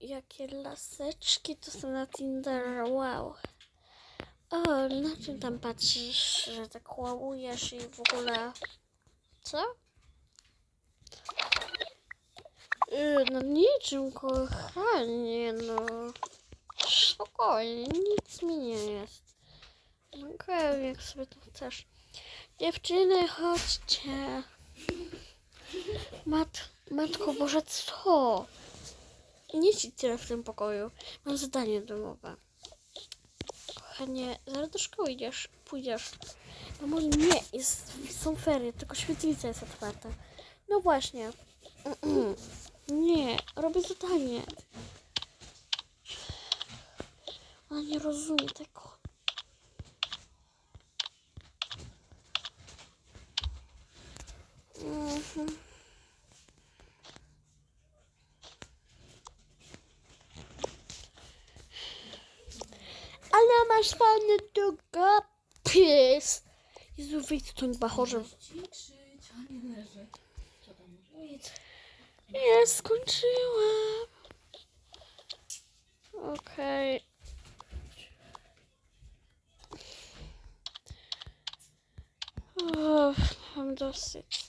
jakie laseczki to są na Tinder, wow. O, na czym tam patrzysz, że tak łałujesz i w ogóle... Co? Yy, no niczym, kochanie, no. Spokojnie, nic mi nie jest. Okej, jak sobie to chcesz. Dziewczyny, chodźcie. Mat, matko Boże, co? Nie siedź tyle w tym pokoju. Mam zadanie domowe. Kochanie, zaraz do szkoły idziesz, pójdziesz. Mamo, nie, jest, są ferie, tylko świetlica jest otwarta. No właśnie. Nie, robię zadanie. Ona nie rozumie tego. Mhm. Ale masz fajny długopis. Jezu, wyjdź stąd, bachorze. Nie skończyłam. Okej. Uff, Mam dosyć.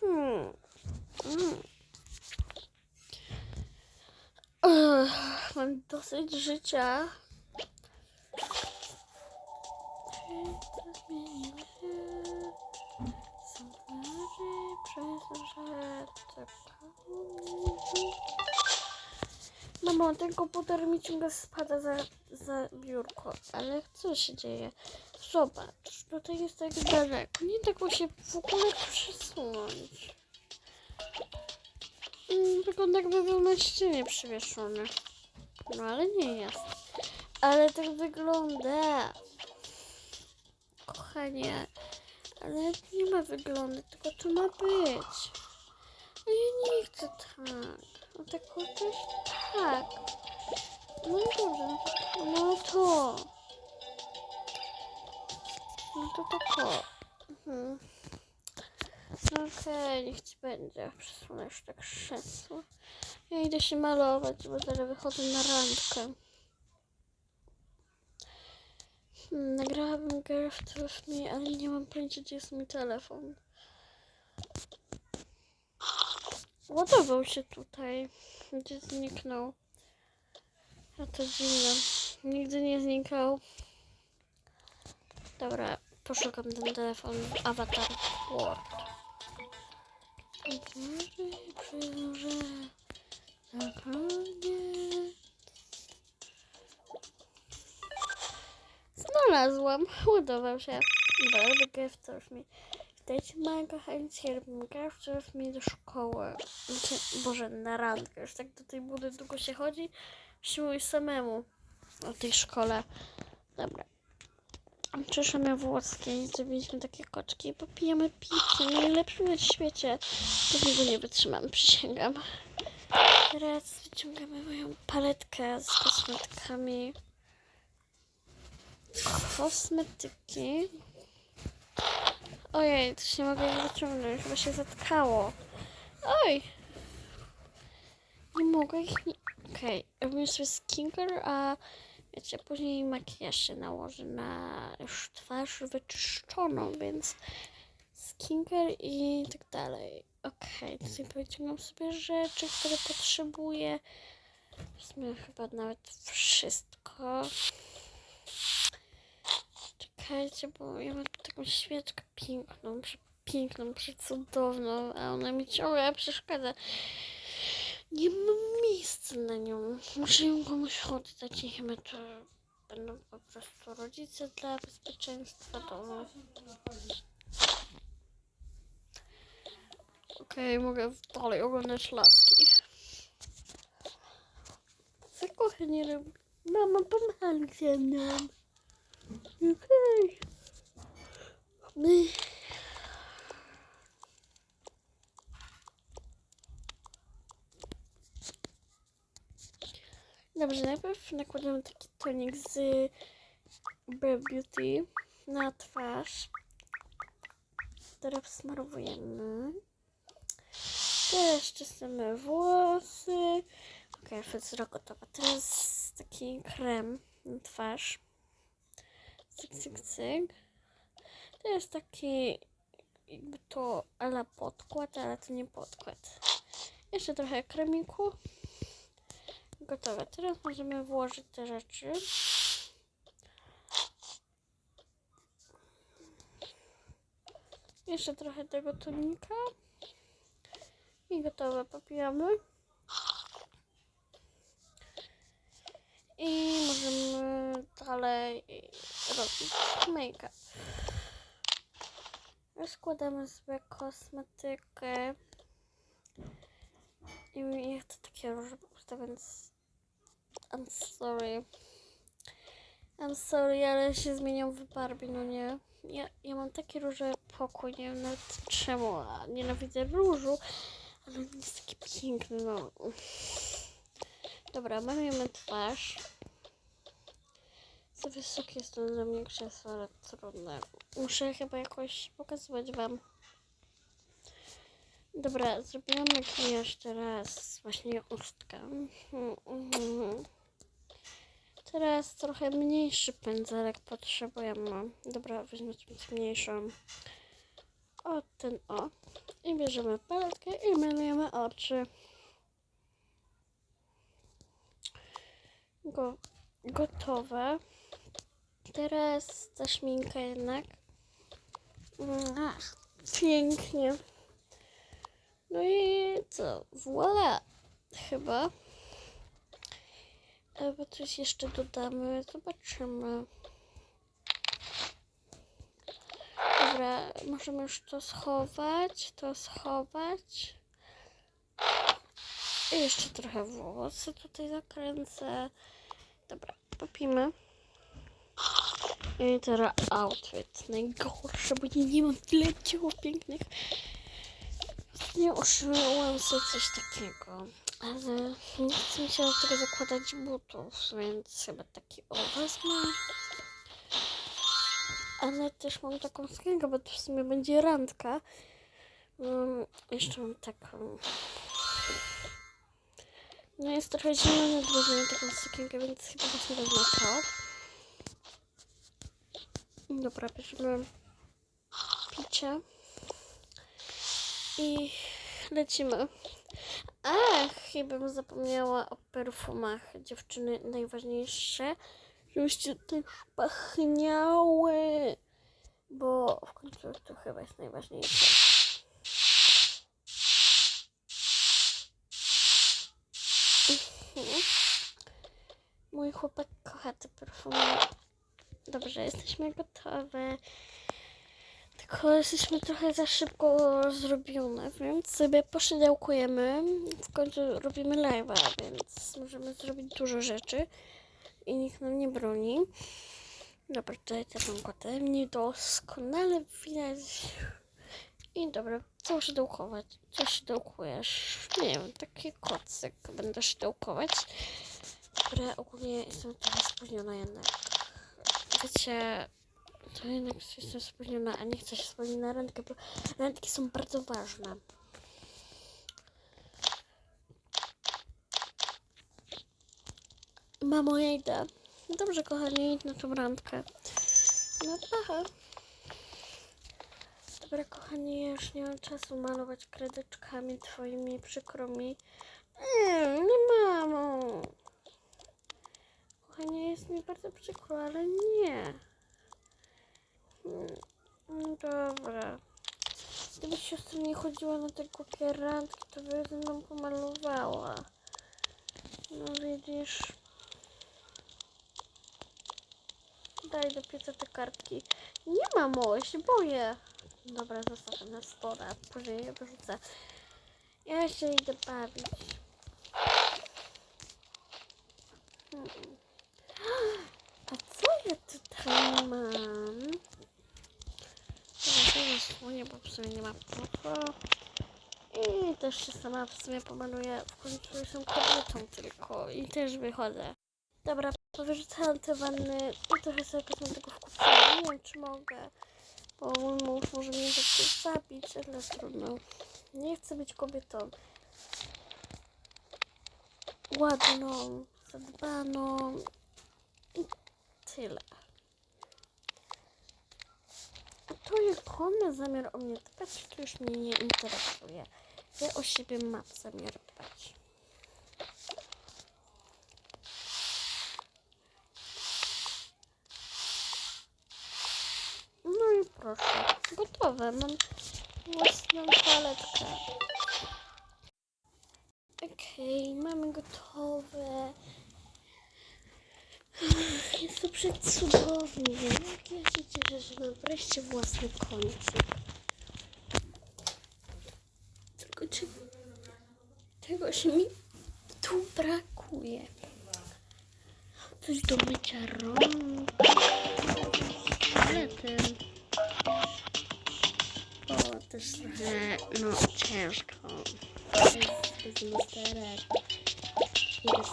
Hmm. Mm. Mam dosyć życia. Święta zmieniły się. Są twarzy przez Mamo, ten komputer mi ciągle spada za, za biurko, ale co się dzieje? Zobacz, tutaj jest tak daleko. Nie da go się w ogóle przesunąć. Mm, Wygląda jakby był na ścianie przywieszony. No ale nie jest. Ale tak wygląda. Kochanie, ale nie ma wyglądu, tylko to ma być. A ja nie chcę tak. No tak też tak. No dobra, no to. No to tak o. Mhm. No Okej, niech ci będzie. Przesunę już tak krzesło. Ja idę się malować, bo zaraz wychodzę na randkę. Hmm, nagrałabym Girl with Me, ale nie mam pojęcia, gdzie jest mój telefon. Ładował się tutaj. Gdzie zniknął? A to dziwne. Nigdy nie znikał. Dobra, poszukam ten telefon w Avatar World. Przyjrzę zapomnę. Znalazłam. Ładował się. Dobra, robię gift of me. Witajcie moje kochani, dzisiaj robimy gift of me do szkoły. Znaczy, Boże, na randkę. Już tak do tej budy długo się chodzi. Siłuj samemu o tej szkole. Dobra. Przyszłam na włoskie, zrobiliśmy takie koczki, popijamy pizzę, najlepsze na świecie. Niego nie wytrzymam, przysięgam. Teraz wyciągamy moją paletkę z kosmetykami. Kosmetyki. Ojej, też nie mogę ich wyciągnąć, chyba się zatkało. Oj! Nie mogę ich nie... Okej, robimy sobie skincare, a wiecie, później makijaż się nałoży na już twarz wyczyszczoną, więc skincare i tak dalej. Okej, tutaj wyciągam sobie rzeczy, które potrzebuję. W sumie chyba nawet wszystko. Czekajcie, bo ja mam taką świeczkę piękną, piękną, przecudowną, a ona mi ciągle przeszkadza. Nie mam miejsca na nią. Muszę ją komuś oddać i chyba to będą po prostu rodzice dla bezpieczeństwa domu. Okej, mogę dalej oglądać laski. Co kochanie robi? Mama, pomagaj ze mną. Okej. Dobrze, najpierw nakładam taki tonik z Beauty na twarz. Teraz smarowujemy. Teraz czystamy włosy. Okej, fryzura gotowa. Teraz taki krem na twarz. Cyk, cyk, cyk. To jest taki jakby to ala podkład, ale to nie podkład. Jeszcze trochę kremiku. Gotowe. Teraz możemy włożyć te rzeczy. Jeszcze trochę tego tonika. I gotowe. Popijamy. I możemy dalej robić make-up. Rozkładamy sobie kosmetykę. I ja chcę takie róże puste, więc I'm sorry. I'm sorry, ale się zmienią w Barbie, no nie? Ja, ja mam takie róże pokój, nie wiem nawet czemu, a nienawidzę różu, ale on jest taki piękny, no. Dobra, malujemy twarz. Za wysokie jest to dla mnie krzesło, ale trudne. Muszę chyba jakoś pokazywać wam. Dobra, zrobiłam makijaż teraz, właśnie ustka. Teraz trochę mniejszy pędzelek potrzebujemy. Dobra, weźmy sobie mniejszą. O, ten o. I bierzemy paletkę i malujemy oczy. Go, gotowe. Teraz ta szminka jednak. Mm, Ach, pięknie. No i co? Voila! Chyba. Albo coś jeszcze dodamy. Zobaczymy. Dobra, możemy już to schować. To schować. I jeszcze trochę włosy tutaj zakręcę. Dobra, popimy. I teraz outfit. Najgorsze, bo nie, nie mam tyle ciuchów pięknych. Nie uszyłam sobie coś takiego. Ale nie chcę mi się do tego zakładać butów, więc chyba taki o wezmę. Ale też mam taką sukienkę, bo to w sumie będzie randka. Um, jeszcze mam taką. No jest trochę zielony odłożenie taką sukienkę, więc chyba właśnie wezmę to. Dobra, bierzemy picie. I lecimy. Ach, chyba zapomniała o perfumach. Dziewczyny najważniejsze, żebyście też pachniały. Bo w końcu to chyba jest najważniejsze. Mój chłopak kocha te perfumy. Dobrze, jesteśmy gotowe. Tylko jesteśmy trochę za szybko zrobione, więc sobie poszydełkujemy. W końcu robimy live'a, więc możemy zrobić dużo rzeczy i nikt nam nie broni. Dobra, tutaj mam kotę. Niedoskonale widać. I dobra, co szydełkować? Co szydełkujesz? Nie wiem, taki kocyk będę szydełkować. Dobra, ogólnie jestem trochę spóźniona jednak. Wiecie, to jednak jestem spóźniona, a nie chcę się spóźnić na randkę, bo randki są bardzo ważne. Mamo, ja idę. Dobrze, kochani, idź na tą randkę. No pa. Dobra, kochani, ja już nie mam czasu malować kredeczkami twoimi, przykro mi. Nie, nie mamo. Kochanie, jest mi bardzo przykro, ale nie. Mm, Dobra. Gdyby siostra nie chodziła na te głupie randki, to by ze mną pomalowała. No widzisz. Daj do pieca te kartki. Nie mamo, ja się boję. Dobra, zostawię na spora. Później je wyrzucę. Ja się idę bawić. Hmm. Ja tutaj mam? Jest słonie, bo w sumie nie ma po co. I też się sama w sumie pomaluję. W końcu jestem kobietą tylko i też wychodzę. Dobra, powyrzucałam te wanny i trochę sobie kosmetyków kupiłam. Nie wiem, czy mogę, bo mój mąż może mnie za to zabić, ale trudno. Nie chcę być kobietą. Ładną, zadbaną tyle. A to, jak on zamiar o mnie dbać, to już mnie nie interesuje. Ja o siebie mam zamiar dbać. No i proszę, gotowe. Mam własną paletkę. Okej, mamy gotowe. Jest to przecudownie. Jak ja się cieszę, że mam wreszcie własny kącik. Tylko czy tego się mi tu brakuje? Coś do mycia rąk. Ale ten... O, też trochę, no, ciężko. Bez, bez lusterek bez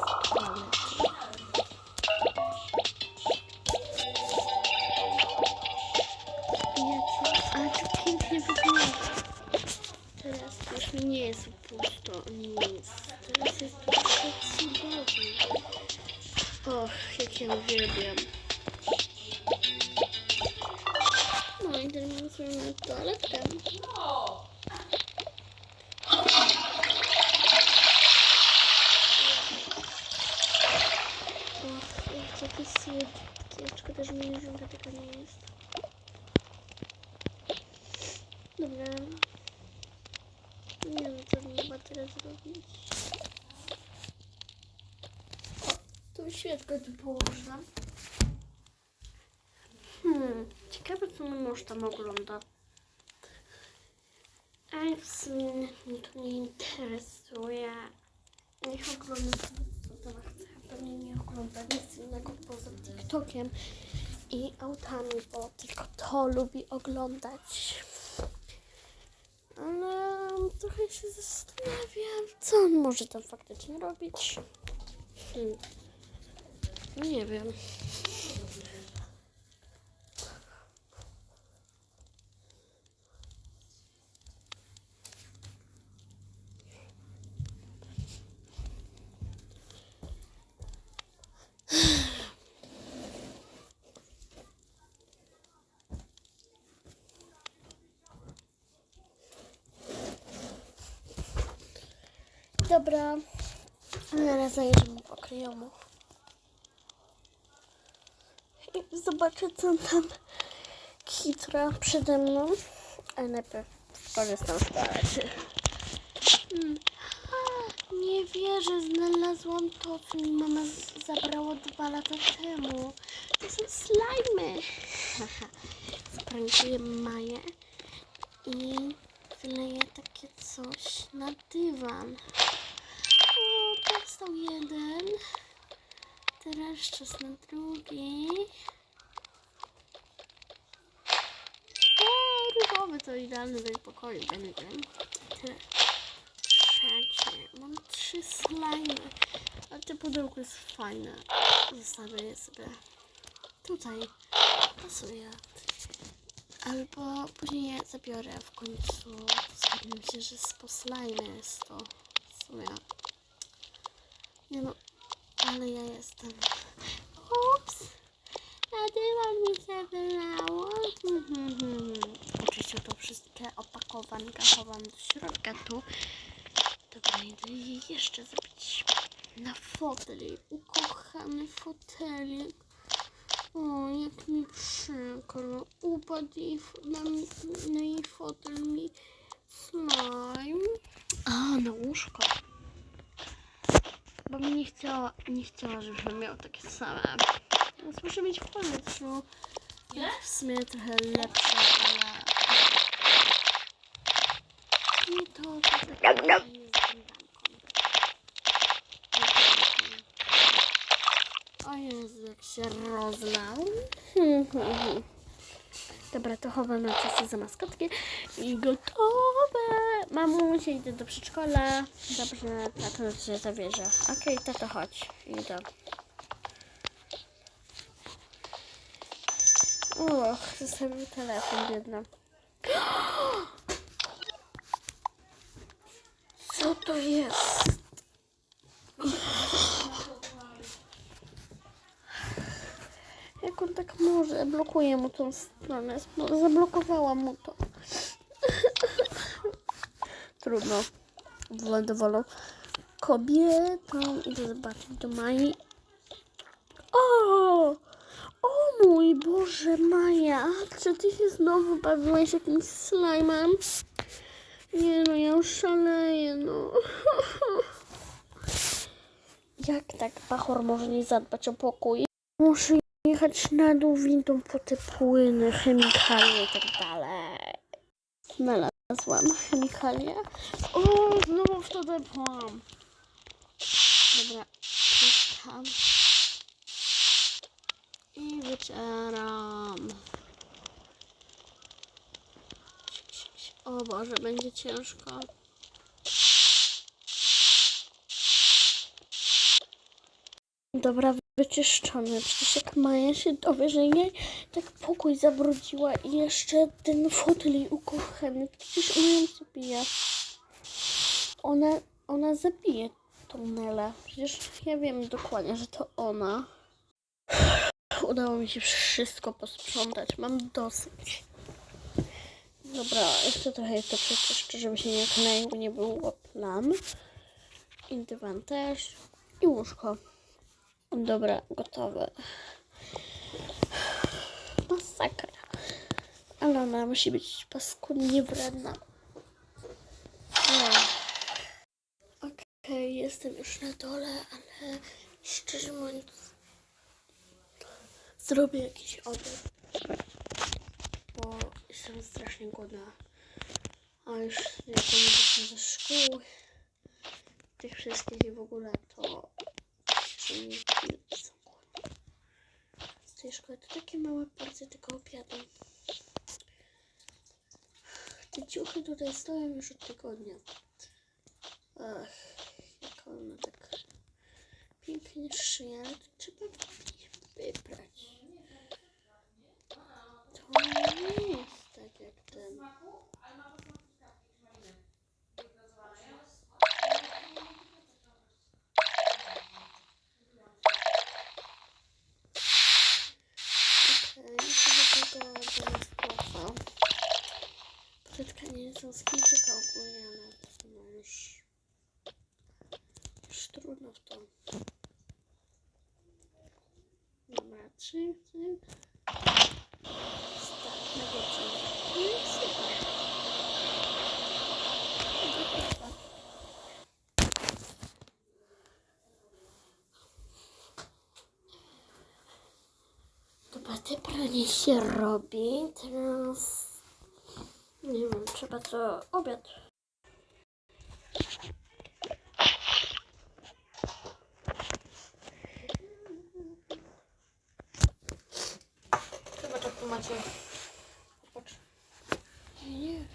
nic. Teraz jest to przecudownie. Och, jak ja uwielbiam. No i teraz mamy toaletkę. Tu położę. Hmm, ciekawe co mój mąż tam ogląda. Ale w sumie mnie to nie interesuje. Niech ogląda co tam chce. Pewnie nie ogląda nic innego poza TikTokiem i autami, bo tylko to lubi oglądać. Ale trochę się zastanawiam, co on może tam faktycznie robić. Hmm. Nie wiem. Dobra. Zaraz zajrzymy po kryjomu. I zobaczę, co tam kitra przede mną. Ale najpierw korzystam z toalety. Hmm. Nie wierzę, znalazłam to, mama zabrała dwa lata temu. To są slajmy. Sprankuję Maję i wyleję takie coś na dywan. O, powstał jeden. Teraz czas na drugi. O, różowy to idealny do pokoju. Tyle. Trzecie. Mam trzy slajmy. Ale to pudełko jest fajne. Zostawię je sobie tutaj. Pasuje. Albo później je zabiorę w końcu. Zgadnę się, że z poslajmy jest to. W sumie. Nie no, ale ja jestem. Ups! Dywan mi się wylało. Mhm. Oczywiście to wszystkie opakowanka chowam do środka tu. Dobra, idę je jeszcze zrobić na fotel. jej Ukochany fotelik. O, jak mi przykro. Upadł jej, na, na jej fotel mi slime. A, na łóżko. Bo mi nie chciała, nie chciała, żebym miał takie same. Więc muszę mieć w. Ile? W sumie trochę lepsze, ale... To, to takie fajne z bębenką. O Jezu, jak się rozlał. Dobra, to chowamy czasy za maskotki i gotowe. Mamusia, idę do przedszkola. Dobrze, tato się zawiezie. Okej, tato, chodź. Idę. Och, zostawił telefon, biedna. Co to jest? Jak on tak może? Blokuję mu tą stronę. Zablokowałam mu to. Trudno. Wolał kobietą. Idę zobaczyć do Mai. O! O mój Boże, Maja! Czy ty się znowu bawiłeś jakimś slajmem? Nie no, ja już szaleję, no. Jak tak Bachor może nie zadbać o pokój? Muszę jechać na dół windą po te płyny, chemikalie i tak dalej. Znalazłam chemikalie. O, znowu w to depłam. Dobra, czyszczam. I wycieram. O Boże, będzie ciężko. Dobra, wyczyszczone. Przecież jak Maja się dowie, że jej tak pokój zabrudziła i jeszcze ten fotel ukochany, przecież ona ją zabije. Ona, ona zabije tą. Przecież ja wiem dokładnie, że to ona. Udało mi się wszystko posprzątać. Mam dosyć. Dobra, jeszcze trochę to przeczyszczę, żeby się nie kleił, nie było plam. I dywan też. I łóżko. Dobra, gotowe. Masakra. Ale ona musi być paskudnie wredna. Okej, jestem już na dole, ale szczerze mówiąc zrobię jakiś obiad. Jestem strasznie głodna. A już jak wrócę ze szkół, tych wszystkich i w ogóle, to są głodne. Z tej szkoły to takie małe porcje tego obiadu. Te ciuchy tutaj stoją już od tygodnia. Ach, jak one tak pięknie szyje, ale to trzeba wyprać. To nie jest tak ten. Te tkanie są z Chińczyka ogólnie, ale to no już, już trudno w to. Dobra, trzy, trzy. Start na godzinę. No i super. Gotowe. Dobra, pranie się robi. Teraz... Nie wiem, trzeba co... Obiad. Chyba tak tu macie. Patrz. Nie, nie.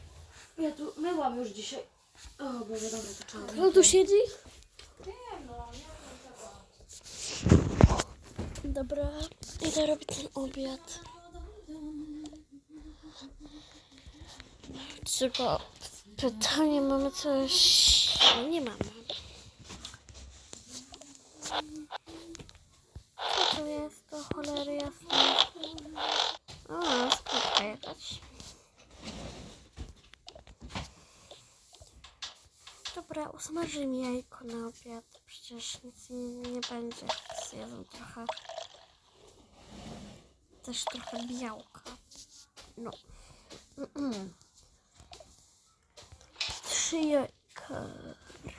Ja tu myłam już dzisiaj. O Boże, dobra, to trzeba. Kto tu siedzi? Nie no, nie Dobra, idę robić ten obiad. Tylko pytanie, mamy coś... Nie mamy. Co to jest? To cholery jasne. O, sklepka jakaś. Dobra, usmaży mi jajko na obiad. Przecież nic nie, nie będzie. Zjedzą trochę. Też trochę białka. No. Mm-mm. Trzy jajka.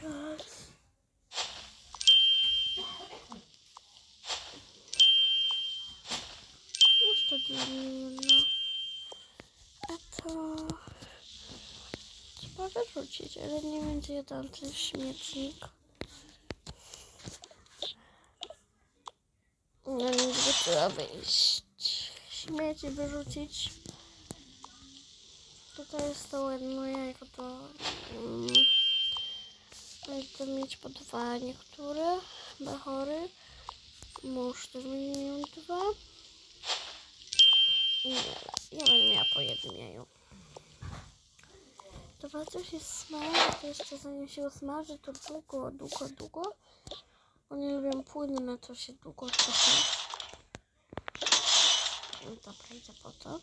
Raz. Jeszcze dla mnie. A to... Trzeba wyrzucić, ale nie będzie jeden ten śmietnik. No nigdy trzeba wyjść. Śmieci wyrzucić. Tutaj jest to jedno jajko, to... Mm, będę mieć po dwa niektóre bachory. Mąż też będzie miał dwa. Nie, ja będę miała po jednym jaju. to bardzo się smaży, to jeszcze zanim się usmaży, to długo, długo, długo. Bo nie lubię płynne, to się długo czeka. No Dobra, idę po to.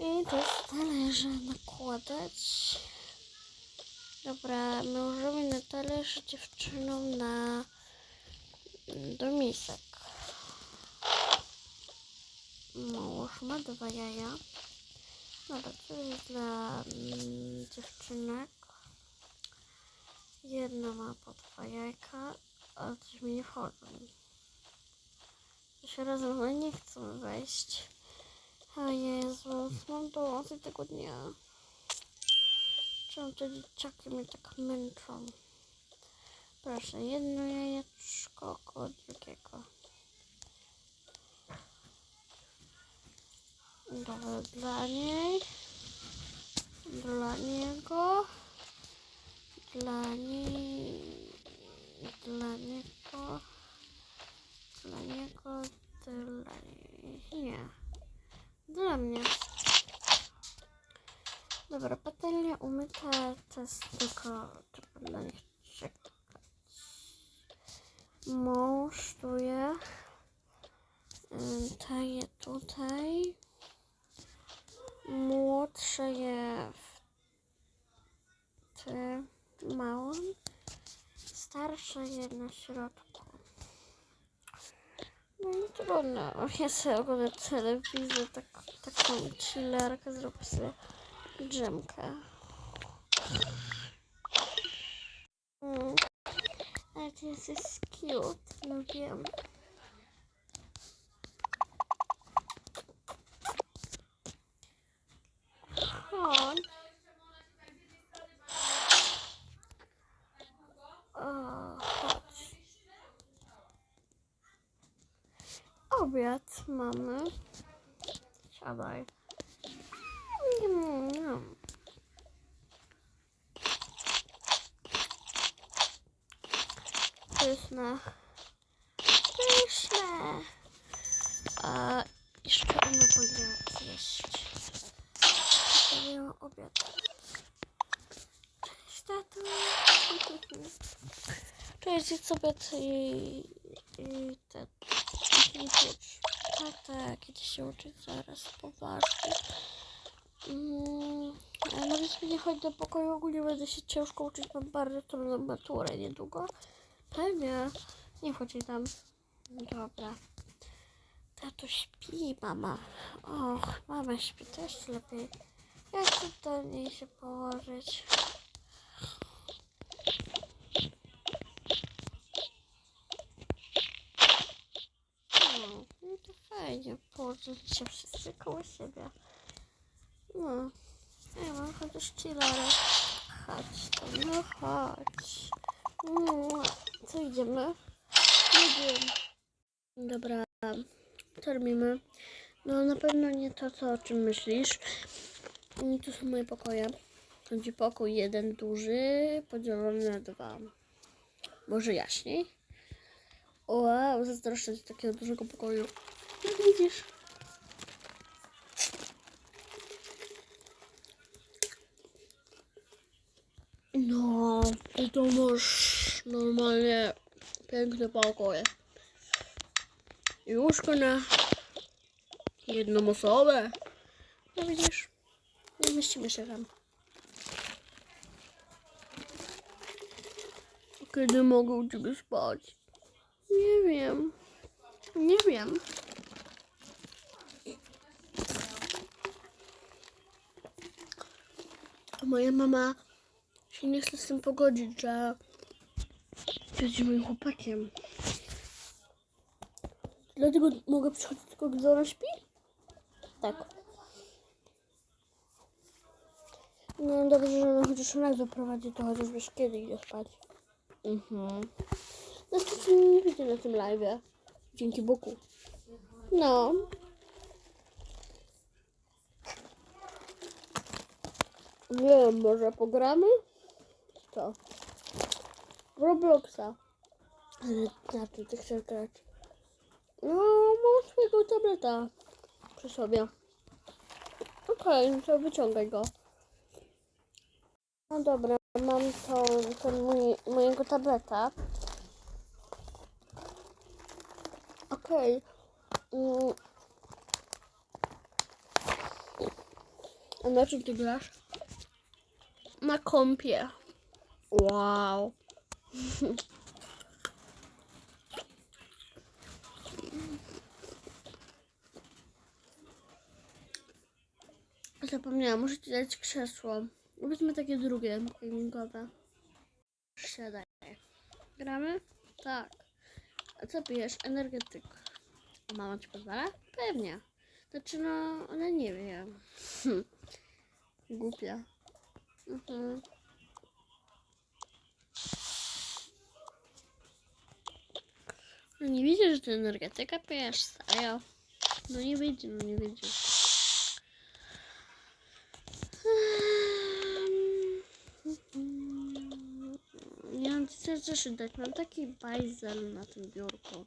I do talerza nakładać. Dobra, mężowi na talerz, dziewczynom na do misek. Mąż ma dwa jaja. Dobra, to jest dla mm, dziewczynek. Jedna ma po dwa jajka, ale coś mi nie wchodzą. Się razem nie chcą wejść. O Jezus, mam dosyć tego dnia. Czemu te dzieciaki mnie tak męczą? Proszę, jedno jajeczko koło drugiego. Dobra, dla niej. Dla niego. Dla niej. Dla niego. Dla niego. Dla niej. Nie. Dla mnie. Dobra, patelnia umyta. Jest tylko trzeba dla nich czekać. Mąż tu je tutaj. Młodsze je w tym małym. Starsze je na środku. No i trudno. Ja sobie oglądam telewizję, tak, taką chillerkę, zrobię sobie drzemkę. Mm. Ale to jest jest cute, no wiem. Chodź. O, chodź. Obiad mamy. Siadaj. Mm, mm. Pyszne. Pyszne. A jeszcze ona powinna zjeść. Zostawiłam obiad. Cześć, tato. Jest obiad i, i te... pieprz. Tata, kiedy się uczyć zaraz, poważnie. Mm, nawet mi nie chodzi do pokoju, ogólnie będę się ciężko uczyć, mam bardzo trudną maturę niedługo. Pewnie. Nie wchodzi tam. Dobra. Tato śpi, mama. Och, mama śpi też lepiej. Ja chcę do niej się położyć. No, no to fajnie. Położyć się wszyscy koło siebie. No. Ja mam chociaż chillera. Chodź tam, no chodź. Mm, Co idziemy? Nie wiem. Dobra, co robimy? No na pewno nie to, co o czym myślisz. I tu są moje pokoje. Będzie pokój jeden duży, podzielony na dwa. Może jaśniej? Wow, zazdroszczę takiego dużego pokoju. Widzisz? No, to masz normalnie piękne pokoje. I łóżko na jedną osobę. No widzisz, nie mieścimy się tam. Kiedy mogę u ciebie spać? Nie wiem. Nie wiem. Moja mama się nie chce z tym pogodzić, że będzie moim chłopakiem. Dlatego mogę przychodzić tylko gdy ona śpi? Tak. No dobrze, że ona chociaż raz doprowadzi, to chociaż wiesz kiedy idzie spać. Mhm. No to nie widzę na tym live. Dzięki Bogu. No. Wiem, może pogramy? Co? Robloxa. Ale na czym ty chcesz grać? No, mam swojego tableta przy sobie. Okej, no to wyciągaj go. No dobra, mam to, ten mój, mojego tableta. Okej. Mm. A na czym ty grasz? Na kompie. Wow. Zapomniałam, muszę ci dać krzesło. Wezmę takie drugie, gamingowe. Siadaj. Gramy? Tak. A co pijesz? Energetyk. Mama ci pozwala? Pewnie. Znaczy no, ale nie wiem. Głupia. Mhm. No nie widzisz, że ty energetyka pijesz? Serio? No nie widzi, no nie widzi. Nie mam ci coś zeszyt dać. Mam taki bajzel na tym biurku.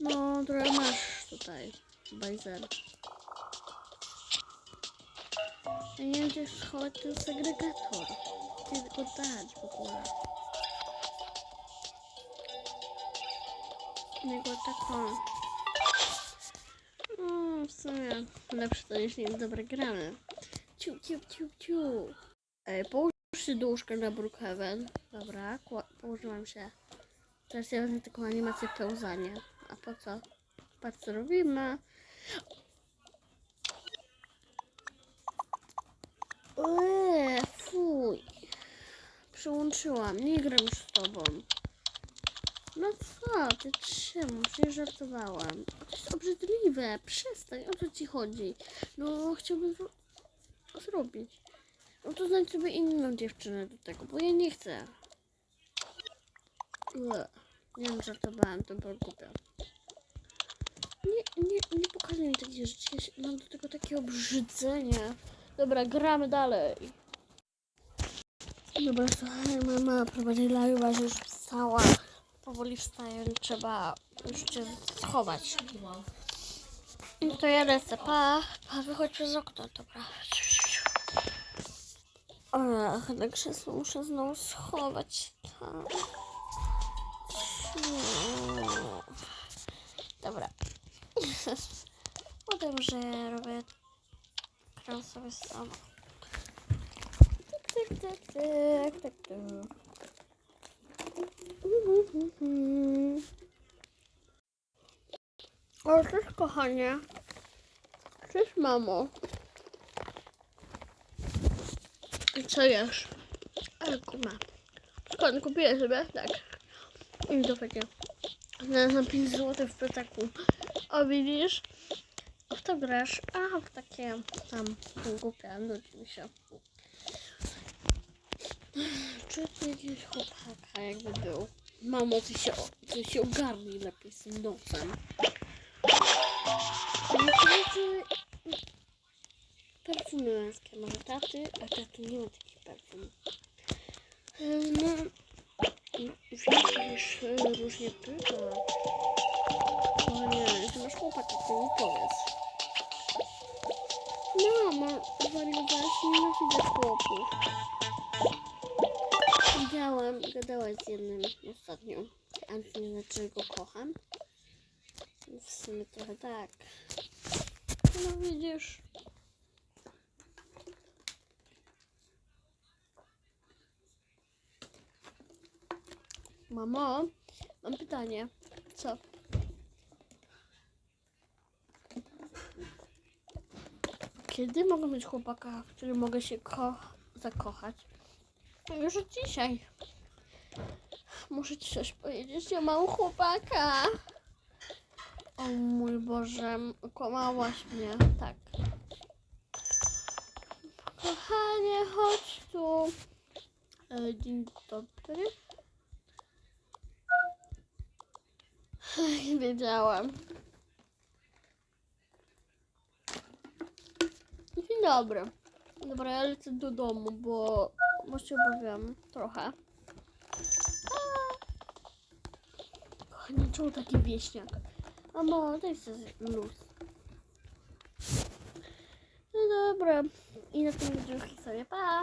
No, Ja nie wiem, ten segregator. Gdzie go dać w ogóle. Nie go tak o. No, w sumie lepsze to niż nie dobre gramy. Ciu, ciu, ciu, ciu. Ej, połóż łóżka na Brookhaven. Dobra, położyłam się. Teraz ja wezmę taką animację pełzania. A po co? Patrz co robimy. Eee, fuj. Przyłączyłam. Nie gram już z tobą. No co, ty czemu? Przecież żartowałam. To jest obrzydliwe. Przestań, o co ci chodzi? No, chciałbym zro- zrobić. No to znajdź sobie inną dziewczynę do tego, bo ja nie chcę. Ue. Nie wiem, żartowałam, to było głupie. Nie, nie, nie pokazuj mi takich rzeczy. Ja mam do tego takie obrzydzenie. Dobra, gramy dalej. Dobra, słuchaj, mama prowadzi live'a, że już wstała. Powoli wstaje, trzeba już schować. No to ja lecę, pa. Pa, wychodź przez okno, dobra. Ach, na krzesło muszę znowu schować. No. Dobra. Potem, że robię gram sobie sama. Tak, tak, tak, tak, tak, tak. O, cześć kochanie. Cześć mamo. Co jesz? Ale kuma. Skąd kupiłeś sobie? Tak. I to takie. Znalazłam 5 zł w pytaku. O widzisz? W to grasz? A w takie tam głupie, nudzi mi się. Czy tu jakiś chłopaka jakby był? Mamo, ty się, ty się ogarnij lepiej z tym. Niektórzy perfumy męskie może taty, a taty nie ma takich perfum. No, widzisz, różnie bywa. O nie, ty masz chłopaka, to mi powiedz. Mama, zwariowałaś, nienawidzę chłopów. Widziałam, gadałaś z jednym ostatnio. A nie znaczy, go kocham? W sumie trochę tak. No widzisz. Mamo, mam pytanie. Co? Kiedy mogę mieć chłopaka, w którym mogę się ko- zakochać? Już dzisiaj. Muszę ci coś powiedzieć, ja mam chłopaka. O mój Boże, kłamałaś mnie, tak. Kochanie, chodź tu. E, Dzień dobry. Wiedziałam. Dobry. Dobra, ja lecę do domu, bo, bo się obawiam trochę. Kochanie, czemu taki wieśniak? Mamo, daj sobie luz. No dobra, i następnym widzimy historię. Pa!